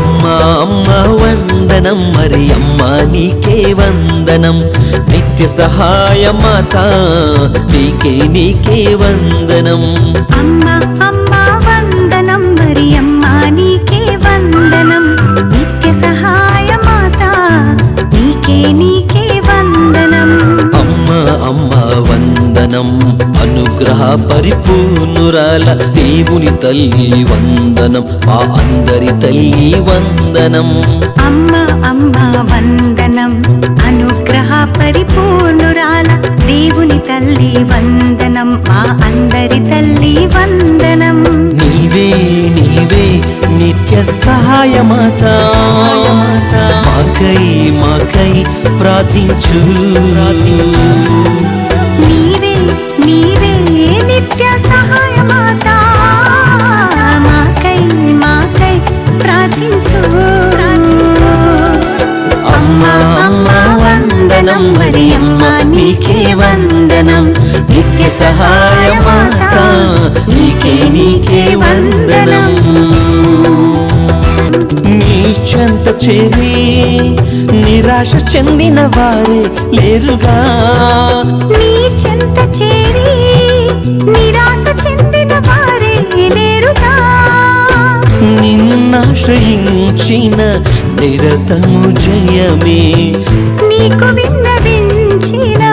అమ్మ అమ్మ వందనం. మరి అమ్మ నీకే వందనం. నిత్య సహాయ మాత నీకే నీకే వందనం. అమ్మా వందనం అనుగ్రహ పరిపూర్ణురాల దేవుని తల్లి వందనం మా అందరి తల్లి వందనం. అమ్మ అమ్మ వందనం అనుగ్రహ పరిపూర్ణురాల దేవుని తల్లి వందనం మా అందరి తల్లి వందనం. నీవే నీవే నిత్య సహాయ మాత మాకై మాకై ప్రార్థించు. నీవే వందనం మరి అమ్మ నీకే వందనం నిత్య సహాయ మాత నీకే నీకే వందనం నీ చేరి నిరాశ చెందిన వారే లేరుగా నీచంత చేరి నిన్నాశ్రయించిన నిరతము జయమే. నీకు విన్నవించిన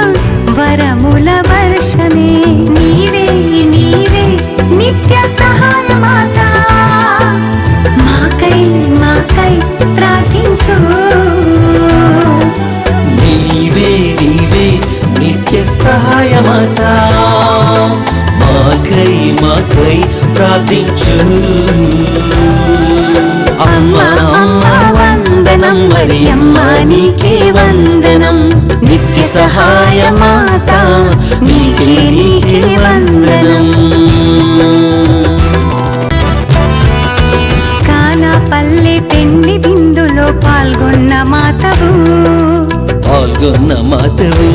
వరముల వర్షమే. నీవే నీవే నిత్య సహాయ మాత మాకై మాకై ప్రార్థించు. నీవే నీవే నిత్య సహాయమాత. మాకై మాకై ప్రార్థించు. అమ్మ నీకే వందనం నిత్య సహాయమాత నీకే నీకే వందనం కానా పల్లె పెండి విందులో పాల్గొన్న మాతవు పాల్గొన్న మాతవు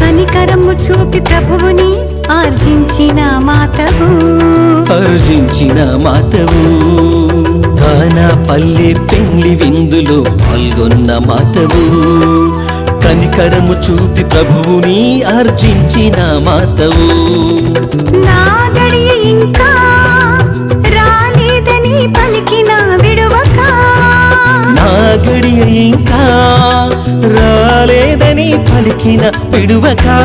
కనికరము చూపి ప్రభువుని ఆర్జించిన మాతవు అర్జించిన మాతవు కానా పల్లె పెండ్లి విందులో పాల్గొన్న మాతవు. కనికరము చూపి ప్రభువుని అర్జించిన మాతవు. నా గడియ ఇంకా రాలేదని పలికిన విడువక. నా గడియ ఇంకా రాలేదని పలికిన పిడువకా